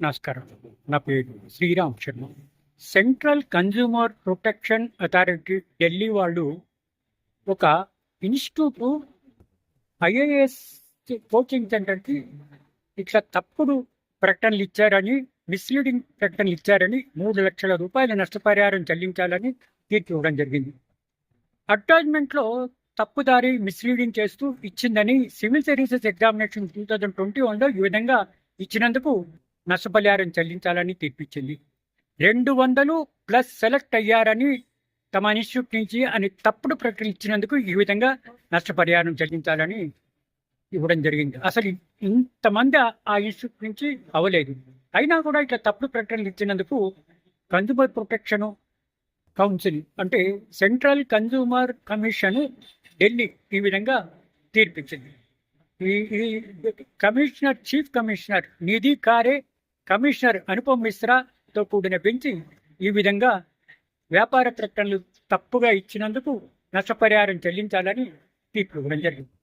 నమస్కారం. నా పేరు Sriram Sharma. Central consumer protection authority Delhi వాళ్ళు ఒక ఇన్స్టిట్యూట్ ఐఏఎస్ కోచింగ్ సెంటర్కి ఇట్లా తప్పుడు ప్రకటనలు ఇచ్చారని మిస్లీడింగ్ ప్రకటనలు ఇచ్చారని మూడు లక్షల రూపాయల నష్టపరిహారం చెల్లించాలని తీర్పు ఇవ్వడం జరిగింది. అడ్వర్టైజ్మెంట్లో తప్పుదారి మిస్లీడింగ్ చేస్తూ ఇచ్చిందని civil services examination two thousand twenty వన్లో ఈ విధంగా ఇచ్చినందుకు నష్టపరిహారం చెల్లించాలని తీర్పిచ్చింది. రెండు వందలు ప్లస్ సెలెక్ట్ అయ్యారని తమ ఇన్స్టిట్యూట్ నుంచి అని తప్పుడు ప్రకటన ఇచ్చినందుకు ఈ విధంగా నష్టపరిహారం చెల్లించాలని ఇవ్వడం జరిగింది. అసలు ఇంతమంది ఆ- ఇన్స్టిట్యూట్ నుంచి అవ్వలేదు. అయినా కూడా ఇట్లా తప్పుడు ప్రకటనలు ఇచ్చినందుకు కన్జ్యూమర్ ప్రొటెక్షన్ కౌన్సిల్ అంటే సెంట్రల్ కన్జ్యూమర్ కమిషన్ ఢిల్లీ ఈ విధంగా తీర్పిచ్చింది. ఈ ఈ కమిషనర్ చీఫ్ కమిషనర్ నిధి కారే కమిషనర్ అనుపమ్ మిశ్రాతో కూడిన బెంచ్ ఈ విధంగా వ్యాపార ప్రకటనలు తప్పుగా ఇచ్చినందుకు నష్టపరిహారం చెల్లించాలని తీర్పు ఇవ్వడం జరిగింది.